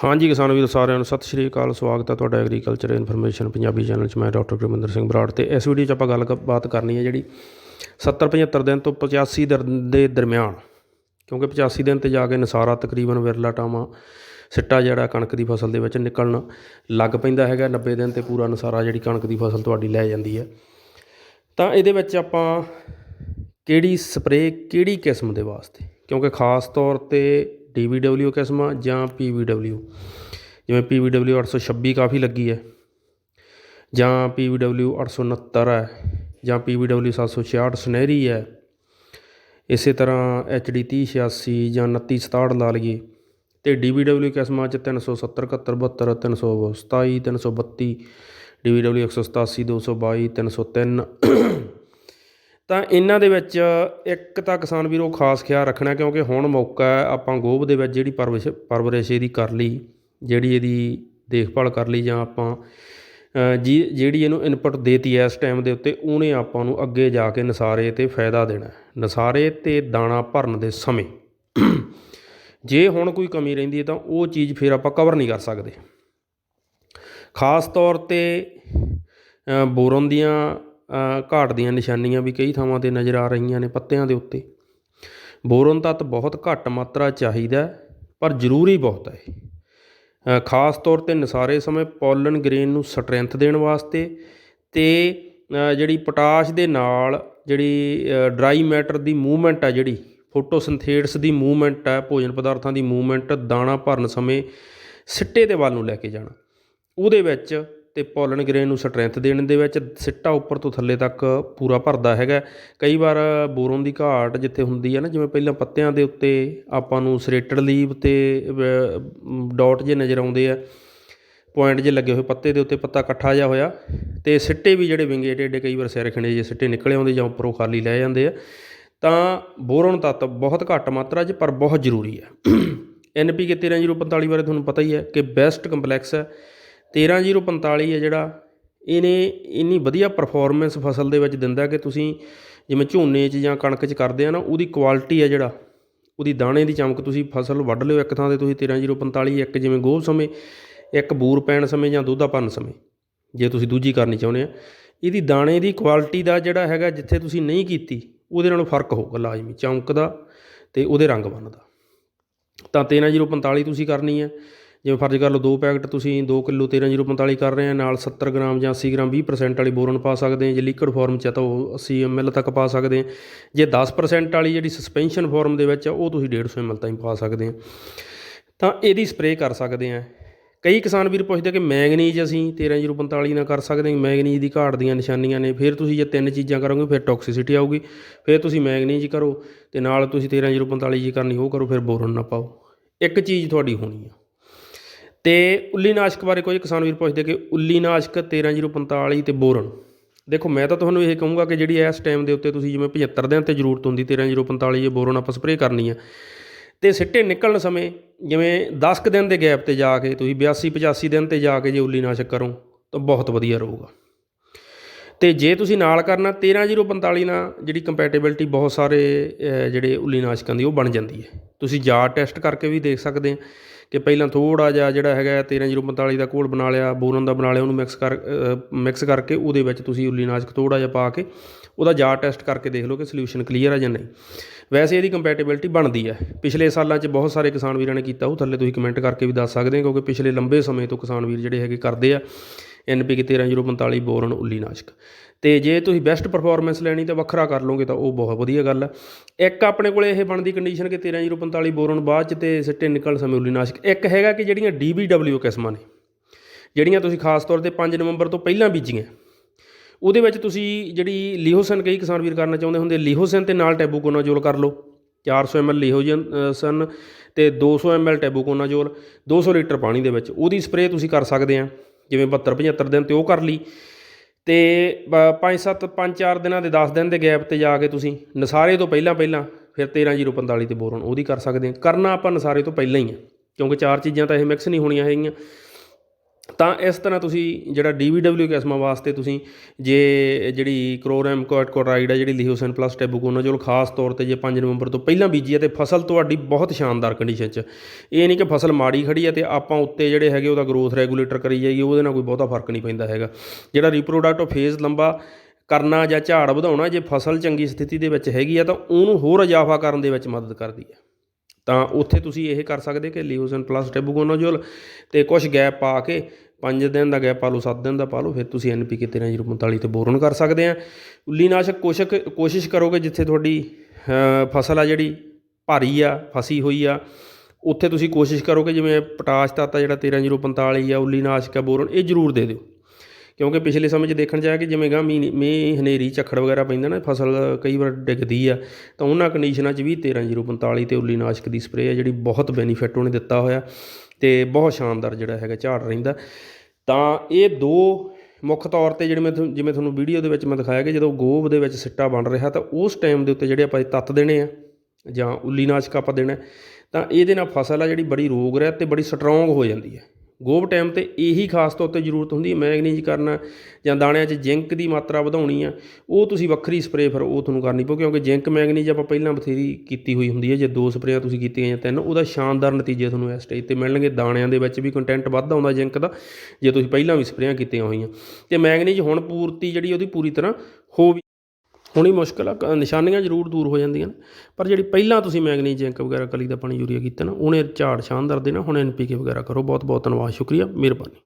ਹਾਂਜੀ ਕਿਸਾਨ ਵੀਰ ਸਾਰਿਆਂ ਨੂੰ ਸਤਿ ਸ਼੍ਰੀ ਅਕਾਲ, ਸਵਾਗਤ ਹੈ ਤੁਹਾਡਾ ਐਗਰੀਕਲਚਰ ਇਨਫੋਰਮੇਸ਼ਨ ਪੰਜਾਬੀ ਚੈਨਲ 'ਚ। ਮੈਂ ਡਾਕਟਰ ਗੁਰਮਿੰਦਰ ਸਿੰਘ ਬਰਾੜ ਤੇ ਇਸ ਵੀਡੀਓ 'ਚ ਆਪਾਂ ਗੱਲ ਬਾਤ ਕਰਨੀ ਹੈ ਜਿਹੜੀ 70 75 ਦਿਨ ਤੋਂ 85 ਦਿਨ ਦੇ ਦਰਮਿਆਨ, ਕਿਉਂਕਿ 85 ਦਿਨ ਤੇ ਜਾ ਕੇ ਨਸਾਰਾ ਤਕਰੀਬਨ ਵਿਰਲਾ ਟਾਮਾ ਸਿੱਟਾ ਜਿਹੜਾ ਕਣਕ ਦੀ ਫਸਲ ਦੇ ਵਿੱਚ ਨਿਕਲਣ ਲੱਗ ਪੈਂਦਾ ਹੈਗਾ 90 ਦਿਨ ਤੇ ਪੂਰਾ ਨਸਾਰਾ ਜਿਹੜੀ ਕਣਕ ਦੀ ਫਸਲ ਤੁਹਾਡੀ ਲੈ ਜਾਂਦੀ ਹੈ। ਤਾਂ ਇਹਦੇ ਵਿੱਚ ਆਪਾਂ ਕਿਹੜੀ ਸਪਰੇਅ ਕਿਹੜੀ ਕਿਸਮ ਦੇ ਵਾਸਤੇ? ਕਿਉਂਕਿ ਖਾਸ ਤੌਰ ਤੇ DVW ਕਿਸਮ ਆ ਜਾਂ PVW ਜਿਵੇਂ PVW 826 ਕਾਫੀ ਲੱਗੀ ਹੈ, ਜਾਂ PVW 869 ਹੈ, ਜਾਂ PVW 766 ਸੁਨਹਿਰੀ ਹੈ, ਇਸੇ ਤਰ੍ਹਾਂ HD 3086 ਜਾਂ 2967 ਲਾ ਲਈਏ, ਤੇ DVW ਕਿਸਮਾਂ ਚ 370 71 72 327 332 DVW 187 222 303 ਤਾਂ ਇਹਨਾਂ ਦੇ ਵਿੱਚ ਇੱਕ ਤਾਂ ਕਿਸਾਨ ਵੀਰੋ ਖਾਸ ਖਿਆਲ ਰੱਖਣਾ ਕਿਉਂਕਿ ਹੁਣ ਮੌਕਾ ਹੈ ਆਪਾਂ ਗੋਭ ਦੇ ਵਿੱਚ ਜਿਹੜੀ ਪਰਵਰਿਸ਼ ਪਰਵਰਿਸ਼ ਇਹਦੀ ਕਰ ਲਈ ਜਿਹੜੀ ਇਹਦੀ ਦੇਖਭਾਲ ਕਰ ਲਈ ਜਾਂ ਆਪਾਂ ਅ, ਜੀ ਜਿਹੜੀ ਇਹਨੂੰ ਇਨਪੁਟ ਦੇਤੀ ਹੈ ਇਸ ਟਾਈਮ ਦੇ ਉੱਤੇ ਉਹਨੇ ਆਪਾਂ ਨੂੰ ਅੱਗੇ ਜਾ ਕੇ ਨਸਾਰੇ ਤੇ ਫਾਇਦਾ ਦੇਣਾ ਨਸਾਰੇ ਤੇ ਦਾਣਾ ਭਰਨ ਦੇ ਸਮੇਂ ਜੇ ਹੁਣ ਕੋਈ ਕਮੀ ਰਹਿੰਦੀ ਹੈ ਤਾਂ ਉਹ ਚੀਜ਼ ਫਿਰ ਆਪਾਂ ਕਵਰ ਨਹੀਂ ਕਰ ਸਕਦੇ। ਖਾਸ ਤੌਰ ਤੇ ਬੋਰਨ ਦੀਆਂ ਘਾਟ ਦੀਆਂ ਨਿਸ਼ਾਨੀਆਂ ਵੀ ਕਈ ਥਾਵਾਂ ਤੇ ਨਜ਼ਰ ਆ ਰਹੀਆਂ ਨੇ ਪੱਤਿਆਂ ਦੇ ਉੱਤੇ। ਬੋਰਨ ਤੱਤ ਬਹੁਤ ਘੱਟ ਮਾਤਰਾ ਚਾਹੀਦਾ ਪਰ ਜ਼ਰੂਰੀ ਬਹੁਤ ਹੈ। ਖਾਸ ਤੌਰ ਤੇ ਨਸਾਰੇ ਸਮੇਂ ਪੋਲਨ ਗ੍ਰੇਨ ਨੂੰ ਸਟਰੈਂਥ ਦੇਣ ਵਾਸਤੇ ਤੇ ਜਿਹੜੀ ਪੋਟਾਸ਼ ਦੇ ਨਾਲ ਜਿਹੜੀ ਡਰਾਈ ਮੈਟਰ ਦੀ ਮੂਵਮੈਂਟ ਹੈ ਜਿਹੜੀ ਫੋਟੋਸਿੰਥੇਟਸ ਦੀ ਮੂਵਮੈਂਟ ਹੈ ਭੋਜਨ ਪਦਾਰਥਾਂ ਦੀ ਮੂਵਮੈਂਟ, ਦਾਣਾ ਭਰਨ ਸਮੇਂ ਸਿੱਟੇ ਦੇ ਵੱਲ ਨੂੰ ਲੈ ਕੇ ਜਾਣਾ। ਉਹਦੇ ਵਿੱਚ ਤੇ ਪੋਲਨ ਗ੍ਰੇਨ ਨੂੰ ਸਟਰੈਂਥ ਦੇਣ ਦੇ ਵਿੱਚ ਸਿੱਟਾ ਉੱਪਰ ਤੋਂ ਥੱਲੇ ਤੱਕ ਪੂਰਾ ਭਰਦਾ ਹੈਗਾ। ਕਈ ਵਾਰ ਬੋਰੋਨ ਦੀ ਘਾਟ ਜਿੱਥੇ ਹੁੰਦੀ ਹੈ ਨਾ, ਜਿਵੇਂ ਪਹਿਲਾਂ ਪੱਤਿਆਂ ਦੇ ਉੱਤੇ ਆਪਾਂ ਨੂੰ ਸਰੇਟਡ ਲੀਵ ਤੇ ਡਾਟ ਜੇ ਨਜ਼ਰ ਆਉਂਦੇ ਆ ਪੁਆਇੰਟ ਜੇ ਲੱਗੇ ਹੋਏ ਪੱਤੇ ਦੇ ਉੱਤੇ ਪੱਤਾ ਇਕੱਠਾ ਜਿਹਾ ਹੋਇਆ ਤੇ ਸਿੱਟੇ ਵੀ ਜਿਹੜੇ ਵਿੰਗੇ ਟੇਡੇ ਕਈ ਵਾਰ ਸਿਰ ਖਿੰਡੇ ਜੇ ਸਿੱਟੇ ਨਿਕਲੇ ਆਉਂਦੇ ਜਾਂ ਉੱਪਰੋਂ ਖਾਲੀ ਲੈ ਜਾਂਦੇ ਆ। ਤਾਂ ਬੋਰੋਨ ਤੱਤ ਬਹੁਤ ਘੱਟ ਮਾਤਰਾ 'ਚ, ਪਰ ਬਹੁਤ ਜ਼ਰੂਰੀ ਹੈ ਐਨਪੀਕੇ 13045 ਬਾਰੇ ਤੁਹਾਨੂੰ ਪਤਾ ਹੀ ਹੈ ਕਿ ਬੈਸਟ ਕੰਪਲੈਕਸ ਹੈ 13045 ਹੈ ਜਿਹੜਾ, ਇਹਨੇ ਇੰਨੀ ਵਧੀਆ ਪਰਫੋਰਮੈਂਸ ਫਸਲ ਦੇ ਵਿੱਚ ਦਿੰਦਾ ਕਿ ਤੁਸੀਂ ਜਿਵੇਂ ਝੋਨੇ 'ਚ ਜਾਂ ਕਣਕ 'ਚ ਕਰਦੇ ਆ ਨਾ, ਉਹਦੀ ਕੁਆਲਿਟੀ ਹੈ ਜਿਹੜਾ, ਉਹਦੀ ਦਾਣੇ ਦੀ ਚਮਕ ਤੁਸੀਂ ਫਸਲ ਵੱਢ ਲਿਓ ਇੱਕ ਥਾਂ ਤੇ, ਤੁਸੀਂ 13045 ਇੱਕ ਜਿਵੇਂ ਗੋਹ ਸਮੇਂ, ਇੱਕ ਬੂਰ ਪੈਣ ਸਮੇਂ ਜਾਂ ਦੁੱਧਾ ਭਰਨ ਸਮੇਂ, ਜੇ ਤੁਸੀਂ ਦੂਜੀ ਕਰਨੀ ਚਾਹੁੰਦੇ ਆ। ਇਹਦੀ ਦਾਣੇ ਦੀ ਕੁਆਲਿਟੀ ਦਾ ਜਿਹੜਾ ਹੈਗਾ, ਜਿੱਥੇ ਤੁਸੀਂ ਨਹੀਂ ਕੀਤੀ, ਉਹਦੇ ਨਾਲੋਂ ਫ਼ਰਕ ਹੋਊਗਾ ਲਾਜ਼ਮੀ, ਚਮਕ ਦਾ ਤੇ ਉਹਦੇ ਰੰਗ ਬੰਨ ਦਾ ਤਾਂ 13045 ਤੁਸੀਂ ਕਰਨੀ ਹੈ ਜਿਵੇਂ ਫਰਜ਼ ਕਰ ਲਓ ਦੋ ਪੈਕਟ ਤੁਸੀਂ 2 ਕਿਲੋ 13045 ਕਰ ਰਹੇ ਆ, ਨਾਲ 70 ਗ੍ਰਾਮ ਜਾਂ 80 ਗ੍ਰਾਮ 20% ਵਾਲੀ ਬੋਰਨ ਪਾ ਸਕਦੇ ਆ, ਜੇ ਲਿਕਵਿਡ ਫਾਰਮ ਚ ਆ ਤਾਂ ਉਹ 80 ml ਤੱਕ ਪਾ ਸਕਦੇ ਆ। ਜੇ 10% ਵਾਲੀ ਜਿਹੜੀ ਸਸਪੈਂਸ਼ਨ ਫਾਰਮ ਦੇ ਵਿੱਚ ਆ, ਉਹ ਤੁਸੀਂ 150 ml ਤਾਈਂ ਪਾ ਸਕਦੇ ਆ। ਤਾਂ ਇਹਦੀ ਸਪਰੇਅ ਕਰ ਸਕਦੇ ਆ। ਕਈ ਕਿਸਾਨ ਵੀਰ ਪੁੱਛਦੇ ਕਿ ਮੈਗਨੀਜ਼ ਅਸੀਂ 13045 ਨਾਲ ਕਰ ਸਕਦੇ ਹਾਂ ਮੈਂਗਨੀਜ਼ ਦੀ ਘਾਟ ਦੀਆਂ ਨਿਸ਼ਾਨੀਆਂ ਨੇ, ਫਿਰ ਤੁਸੀਂ ਜੇ ਤਿੰਨ ਚੀਜ਼ਾਂ ਕਰੋਗੇ, ਫਿਰ ਟੌਕਸਿਸਿਟੀ ਆਊਗੀ, ਫਿਰ ਤੁਸੀਂ ਮੈਗਨੀਜ਼ ਕਰੋ, ਤੇ ਨਾਲ ਤੁਸੀਂ 13045 ਜੀ ਕਰਨੀ, ਉਹ ਕਰੋ, ਫਿਰ ਬੋਰਨ ਨਾ ਪਾਓ। ਇੱਕ ਚੀਜ਼ ਤੁਹਾਡੀ ਹੋਣੀ ਆ। ਤੇ ਉੱਲੀ ਨਾਸ਼ਕ ਬਾਰੇ ਕੋਈ ਕਿਸਾਨ ਵੀਰ ਪੁੱਛਦੇ ਕਿ ਉੱਲੀ ਨਾਸ਼ਕ 13045 ਤੇ ਬੋਰਨ। ਦੇਖੋ, ਮੈਂ ਤਾਂ ਤੁਹਾਨੂੰ ਇਹ ਕਹੂੰਗਾ ਕਿ ਜਿਹੜੀ ਇਸ ਟਾਈਮ ਦੇ ਉੱਤੇ ਤੁਸੀਂ ਜਿਵੇਂ 75 ਦਿਨ ਤੇ ਜ਼ਰੂਰਤ ਹੁੰਦੀ 13045 ਇਹ ਬੋਰਨ ਆਪਾਂ ਸਪਰੇਅ ਕਰਨੀ ਆ। ਤੇ ਸਿੱਟੇ ਨਿਕਲਣ ਸਮੇਂ ਜਿਵੇਂ 10 ਕੁ ਦਿਨ ਦੇ ਗੈਪ ਤੇ ਜਾ ਕੇ, ਤੁਸੀਂ 82 85 ਦਿਨ ਤੇ ਜਾ ਕੇ ਜੇ ਉੱਲੀ ਨਾਸ਼ਕ ਕਰੋ, ਤਾਂ ਬਹੁਤ ਵਧੀਆ ਰਹੂਗਾ। ਤੇ ਜੇ ਤੁਸੀਂ ਨਾਲ ਕਰਨਾ 13045 ਨਾਲ ਜਿਹੜੀ ਕੰਪੈਟੀਬਿਲਟੀ ਬਹੁਤ ਸਾਰੇ ਜਿਹੜੇ ਉੱਲੀ ਨਾਸ਼ਕਾਂ ਦੀ, ਉਹ ਬਣ ਜਾਂਦੀ ਹੈ। ਤੁਸੀਂ ਜਾ ਟੈਸਟ ਕਰਕੇ ਵੀ ਦੇਖ ਸਕਦੇ ਆ ਕਿ ਪਹਿਲਾਂ ਥੋੜਾ ਜਿਹਾ ਜਿਹੜਾ ਹੈਗਾ 13045 ਦਾ ਘੋਲ ਬਣਾ ਲਿਆ, ਬੋਰਨ ਦਾ ਬਣਾ ਲਿਆ, ਉਹਨੂੰ ਮਿਕਸ ਕਰ ਮਿਕਸ ਕਰਕੇ ਉਹਦੇ ਵਿੱਚ ਤੁਸੀਂ ਉੱਲੀ ਨਾਸ਼ਕ ਥੋੜਾ ਜਿਹਾ ਪਾ ਕੇ ਉਹਦਾ ਜਾ ਟੈਸਟ ਕਰਕੇ ਦੇਖ ਲਓ ਕਿ ਸੋਲੂਸ਼ਨ ਕਲੀਅਰ ਆ ਜਾਂ ਨਹੀਂ। ਵੈਸੇ ਇਹਦੀ ਕੰਪੈਟੀਬਿਲਟੀ ਬਣਦੀ ਹੈ ਪਿਛਲੇ ਸਾਲਾਂ 'ਚ ਬਹੁਤ ਸਾਰੇ ਕਿਸਾਨ ਵੀਰਾਂ ਨੇ ਕੀਤਾ, ਉਹ ਥੱਲੇ ਤੁਸੀਂ ਕਮੈਂਟ ਕਰਕੇ ਵੀ ਦੱਸ ਸਕਦੇ ਹੋ, ਕਿਉਂਕਿ ਪਿਛਲੇ ਲੰਬੇ ਸਮੇਂ ਤੋਂ ਕਿਸਾਨ ਵੀਰ ਜਿਹੜੇ ਹੈਗੇ ਕਰਦੇ ਆ ਐਨਪੀਕੇ 13045 ਬੋਰਨ ਉੱਲੀ ਨਾਸ਼ਕ। ਤੇ ਜੇ ਤੁਸੀਂ ਬੈਸਟ ਪਰਫਾਰਮੈਂਸ ਲੈਣੀ ਤਾਂ ਵੱਖਰਾ ਕਰ ਲਓਗੇ ਤਾਂ ਉਹ ਬਹੁਤ ਵਧੀਆ ਗੱਲ ਹੈ ਇੱਕ ਆਪਣੇ ਕੋਲੇ ਇਹ ਬਣਦੀ ਕੰਡੀਸ਼ਨ ਕਿ 13045 ਬੋਰਨ ਬਾਅਦ ਚ ਤੇ ਸਿੱਟੇ ਨਿਕਲ ਸਮੇਂ ਉੱਲੀ ਨਾਸ਼ਕ। ਇੱਕ ਹੈਗਾ ਕਿ ਜਿਹੜੀਆਂ DBW ਕਿਸਮਾਂ ਨੇ, ਜਿਹੜੀਆਂ ਤੁਸੀਂ ਖਾਸ ਤੌਰ ਤੇ 5 ਨਵੰਬਰ ਤੋਂ ਪਹਿਲਾਂ ਬੀਜੀਆਂ। ਉਹਦੇ ਵਿੱਚ ਤੁਸੀਂ ਜਿਹੜੀ ਲੀਹੋਸਨ ਕਈ ਕਿਸਾਨ ਵੀਰ ਕਰਨਾ ਚਾਹੁੰਦੇ ਹੁੰਦੇ ਲੀਹੋਸਨ ਤੇ ਨਾਲ ਟੈਬੂਕੋਨਾਜੋਲ ਕਰ ਲਓ। 400 ml ਲੀਹੋਜਨ ਅ, ਸਨ ਤੇ 200 ml ਟੈਬੂਕੋਨਾਜੋਲ 200 ਲੀਟਰ ਪਾਣੀ ਦੇ ਵਿੱਚ। ਉਹਦੀ ਸਪਰੇਅ ਤੁਸੀਂ ਕਰ ਸਕਦੇ ਆ ਜਿਵੇਂ 72 75 ਦਿਨ ਤੇ ਉਹ ਕਰ ਲਈ। ਤੇ 5 7 5 4 ਦਿਨਾਂ ਦੇ 10 ਦਿਨ ਦੇ ਗੈਪ ਤੇ ਜਾ ਕੇ ਤੁਸੀਂ ਨਸਾਰੇ ਤੋਂ ਪਹਿਲਾਂ ਪਹਿਲਾਂ ਫਿਰ 13045 ਤੇ ਬੋਰਨ ਉਹਦੀ ਕਰ ਸਕਦੇ ਆ। ਕਰਨਾ ਆਪਾਂ ਨਸਾਰੇ ਤੋਂ ਪਹਿਲਾਂ ਹੀ ਆ ਕਿਉਂਕਿ ਚਾਰ ਚੀਜ਼ਾਂ ਤਾਂ ਇਹ ਮਿਕਸ ਨਹੀਂ ਹੋਣੀਆਂ ਹੈਗੀਆਂ। ਤਾਂ ਇਸ ਤਰ੍ਹਾਂ ਤੁਸੀਂ ਜਿਹੜਾ ਡੀਵੀਡਬਲਿਊ ਕਿਸਮਾਂ ਵਾਸਤੇ ਤੁਸੀਂ ਜੇ ਜਿਹੜੀ ਕ੍ਰੋਰੈਮ ਕੋਟਕੋਰਾਈਡ ਹੈ ਜਿਹੜੀ ਲਿਥੋਸਨ ਪਲੱਸ ਟੈਬੂਕੋਨਾ ਟੈਬੂਕੋਨਾਜੋਲ ਖਾਸ ਤੌਰ ਤੇ ਜੇ 5 ਨਵੰਬਰ ਤੋਂ ਪਹਿਲਾਂ ਬੀਜੀ ਹੈ ਤੇ ਫਸਲ ਤੁਹਾਡੀ ਬਹੁਤ ਸ਼ਾਨਦਾਰ ਕੰਡੀਸ਼ਨ 'ਚ। ਇਹ ਨਹੀਂ ਕਿ ਫਸਲ ਮਾੜੀ ਖੜੀ ਹੈ ਤੇ ਆਪਾਂ ਉੱਤੇ ਜਿਹੜੇ ਹੈਗੇ ਉਹਦਾ ਗਰੋਥ ਰੈਗੂਲੇਟਰ ਕਰੀ ਜਾਈਏ, ਉਹਦੇ ਨਾਲ ਕੋਈ ਬਹੁਤਾ ਫ਼ਰਕ ਨਹੀਂ ਪੈਂਦਾ ਹੈਗਾ। ਜਿਹੜਾ ਰੀਪਰੋਡਕਟਿਵ ਫੇਜ਼ ਲੰਬਾ ਕਰਨਾ ਜਾਂ ਝਾੜ ਵਧਾਉਣਾ, ਜੇ ਫਸਲ ਚੰਗੀ ਸਥਿਤੀ ਦੇ ਵਿੱਚ ਹੈਗੀ ਆ, ਤਾਂ ਉਹਨੂੰ ਹੋਰ ਇਜ਼ਾਫਾ ਕਰਨ ਦੇ ਵਿੱਚ ਮਦਦ ਕਰਦੀ ਹੈ ਤਾਂ ਉੱਥੇ ਤੁਸੀਂ ਇਹ ਕਰ ਸਕਦੇ ਕਿ ਲਿਓਜ਼ਨ ਪਲੱਸ ਟੈਬੂਗੋਨਾਜੋਲ ਤੇ ਕੁਝ ਗੈਪ ਪਾ ਕੇ 5 ਦਿਨ ਦਾ ਗੈਪ ਪਾ ਲਓ 7 ਦਿਨ ਦਾ ਪਾ ਲਓ, ਫਿਰ ਤੁਸੀਂ ਐਨਪੀਕੇ 13045 ਤੇ ਬੋਰਨ ਕਰ ਸਕਦੇ ਆ। ਉੱਲੀਨਾਸ਼ਕ ਕੋਸ਼ਕ ਕੋਸ਼ਿਸ਼ ਕਰੋਗੇ ਜਿੱਥੇ ਤੁਹਾਡੀ ਫਸਲ ਆ ਜਿਹੜੀ ਭਾਰੀ ਆ, ਫਸੀ ਹੋਈ ਆ, ਉੱਥੇ ਤੁਸੀਂ ਕੋਸ਼ਿਸ਼ ਕਰੋਗੇ ਜਿਵੇਂ ਪੋਟਾਸ਼ ਤੱਤ ਆ ਜਿਹੜਾ 13045 ਆ, ਉੱਲੀਨਾਸ਼ਕ ਆ, ਬੋਰਨ, ਇਹ ਜ਼ਰੂਰ ਦੇ ਦਿਓ। ਕਿਉਂਕਿ ਪਿਛਲੇ ਸਮੇਂ 'ਚ ਦੇਖਣ 'ਚ ਆਇਆ ਕਿ ਜਿਵੇਂ ਗਾ ਮੀਂਹ ਮੀਂਹ, ਹਨੇਰੀ, ਝੱਖੜ ਵਗੈਰਾ ਪੈਂਦਾ ਨਾ, ਫਸਲ ਕਈ ਵਾਰ ਡਿੱਗਦੀ ਆ, ਤਾਂ ਉਹਨਾਂ ਕੰਡੀਸ਼ਨਾਂ 'ਚ ਵੀ 13045 ਤੇ ਉੱਲੀਨਾਸ਼ਕ ਦੀ ਸਪਰੇਅ ਆ ਜਿਹੜੀ ਬਹੁਤ ਬੈਨੀਫਿਟ ਉਹਨੇ ਦਿੱਤਾ ਹੋਇਆ ਤੇ ਬਹੁਤ ਸ਼ਾਨਦਾਰ ਜਿਹੜਾ ਹੈਗਾ ਝਾੜ ਰਹਿੰਦਾ। ਤਾਂ ਇਹ ਦੋ ਮੁੱਖ ਤੌਰ ਤੇ ਜਿਹੜੇ ਮੈਂ ਜਿਵੇਂ ਤੁਹਾਨੂੰ ਵੀਡੀਓ ਦੇ ਵਿੱਚ ਮੈਂ ਦਿਖਾਇਆ ਕਿ ਜਦੋਂ ਗੋਬ ਦੇ ਵਿੱਚ ਸਿੱਟਾ ਬਣ ਰਿਹਾ ਤਾਂ ਉਸ ਟਾਈਮ ਦੇ ਉੱਤੇ ਜਿਹੜੇ ਆਪਾਂ ਤੱਤ ਦੇਣੇ ਆ ਜਾਂ ਉੱਲੀ ਨਾਸ਼ਕ ਆਪਾਂ ਦੇਣਾ, ਤਾਂ ਇਹਦੇ ਨਾਲ ਫਸਲ ਆ ਜਿਹੜੀ ਬੜੀ ਰੋਗ ਰਹਿਤ ਤੇ ਬੜੀ ਸਟਰੋਂਗ ਹੋ ਜਾਂਦੀ ਹੈ। ਗੋਭ ਟਾਈਮ ਤੇ ਇਹੀ ਖਾਸ ਤੌਰ ਤੇ ਜ਼ਰੂਰਤ ਹੁੰਦੀ ਹੈ ਮੈਗਨੀਜ਼ ਕਰਨਾ, ਜਾਂ ਦਾਣਿਆਂ 'ਚ ਜ਼ਿੰਕ ਦੀ ਮਾਤਰਾ ਵਧਾਉਣੀ ਆ, ਉਹ ਤੁਸੀਂ ਵੱਖਰੀ ਸਪਰੇਅ ਫਿਰ ਉਹ ਤੁਹਾਨੂੰ ਕਰਨੀ ਪਊ, ਕਿਉਂਕਿ ਜ਼ਿੰਕ ਮੈਗਨੀਜ਼ ਆਪਾਂ ਪਹਿਲਾਂ ਬਥੇਰੀ ਕੀਤੀ ਹੋਈ ਹੁੰਦੀ ਹੈ, ਜੇ ਦੋ ਸਪਰੇਆਂ ਤੁਸੀਂ ਕੀਤੀਆਂ ਜਾਂ ਤਿੰਨ, ਉਹਦਾ ਸ਼ਾਨਦਾਰ ਨਤੀਜੇ ਤੁਹਾਨੂੰ ਇਸ ਸਟੇਜ ਤੇ ਮਿਲਣਗੇ, ਦਾਣਿਆਂ ਦੇ ਵਿੱਚ ਵੀ ਕੰਟੈਂਟ ਵੱਧ ਆਉਂਦਾ ਜ਼ਿੰਕ ਦਾ, ਜੇ ਤੁਸੀਂ ਪਹਿਲਾਂ ਵੀ ਸਪਰੇਆਂ ਕੀਤੀਆਂ ਹੋਈਆਂ। ਤੇ ਮੈਗਨੀਜ਼ ਹੁਣ ਪੂਰਤੀ ਜਿਹੜੀ ਉਹਦੀ ਪੂਰੀ ਤਰ੍ਹਾਂ ਹੋ ਹੋਣੀ ਮੁਸ਼ਕਲ ਆ, ਕ- ਨਿਸ਼ਾਨੀਆਂ ਜ਼ਰੂਰ ਦੂਰ ਹੋ ਜਾਂਦੀਆਂ ਨੇ। ਪਰ ਜਿਹੜੀ ਪਹਿਲਾਂ ਤੁਸੀਂ ਮੈਗਨੀਜ਼ ਜ਼ਿੰਕ ਵਗੈਰਾ ਕਲੀ ਦਾ ਪਾਣੀ ਯੂਰੀਆ ਕੀਤਾ ਨਾ, ਉਹਨੇ ਝਾੜ ਸ਼ਾਨਦਾਰ ਦੇਣਾ ਹੁਣ ਐਨਪੀਕੇ ਵਗੈਰਾ ਕਰੋ। ਬਹੁਤ ਬਹੁਤ ਧੰਨਵਾਦ, ਸ਼ੁਕਰੀਆ, ਮਿਹਰਬਾਨੀ।